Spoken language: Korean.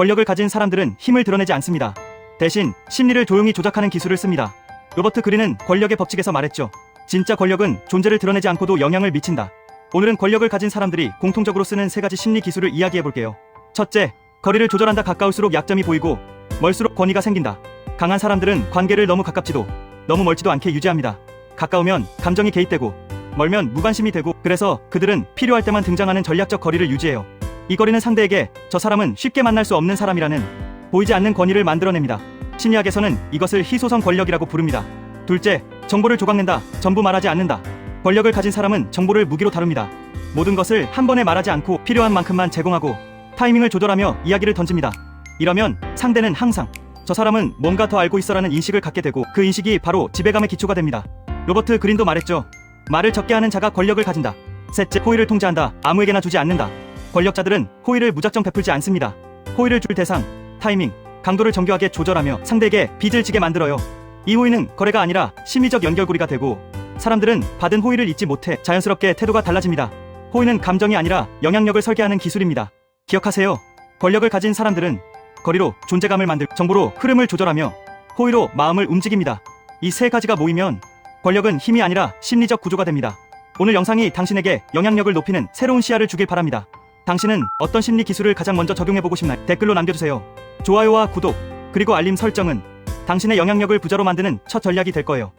권력을 가진 사람들은 힘을 드러내지 않습니다. 대신 심리를 조용히 조작하는 기술을 씁니다. 로버트 그린은 권력의 법칙에서 말했죠. 진짜 권력은 존재를 드러내지 않고도 영향을 미친다. 오늘은 권력을 가진 사람들이 공통적으로 쓰는 세 가지 심리 기술을 이야기해 볼게요. 첫째, 거리를 조절한다 가까울수록 약점이 보이고 멀수록 권위가 생긴다. 강한 사람들은 관계를 너무 가깝지도 너무 멀지도 않게 유지합니다. 가까우면 감정이 개입되고 멀면 무관심이 되고 그래서 그들은 필요할 때만 등장하는 전략적 거리를 유지해요. 이 거리는 상대에게 저 사람은 쉽게 만날 수 없는 사람이라는 보이지 않는 권위를 만들어냅니다. 심리학에서는 이것을 희소성 권력이라고 부릅니다. 둘째, 정보를 조각낸다. 전부 말하지 않는다. 권력을 가진 사람은 정보를 무기로 다룹니다. 모든 것을 한 번에 말하지 않고 필요한 만큼만 제공하고 타이밍을 조절하며 이야기를 던집니다. 이러면 상대는 항상 저 사람은 뭔가 더 알고 있어라는 인식을 갖게 되고 그 인식이 바로 지배감의 기초가 됩니다. 로버트 그린도 말했죠. 말을 적게 하는 자가 권력을 가진다. 셋째, 호의를 통제한다. 아무에게나 주지 않는다. 권력자들은 호의를 무작정 베풀지 않습니다. 호의를 줄 대상, 타이밍, 강도를 정교하게 조절하며 상대에게 빚을 지게 만들어요. 이 호의는 거래가 아니라 심리적 연결고리가 되고 사람들은 받은 호의를 잊지 못해 자연스럽게 태도가 달라집니다. 호의는 감정이 아니라 영향력을 설계하는 기술입니다. 기억하세요. 권력을 가진 사람들은 거리로 존재감을 만들 정보로 흐름을 조절하며 호의로 마음을 움직입니다. 이 세 가지가 모이면 권력은 힘이 아니라 심리적 구조가 됩니다. 오늘 영상이 당신에게 영향력을 높이는 새로운 시야를 주길 바랍니다. 당신은 어떤 심리 기술을 가장 먼저 적용해보고 싶나요? 댓글로 남겨주세요. 좋아요와 구독, 그리고 알림 설정은 당신의 영향력을 부자로 만드는 첫 전략이 될 거예요.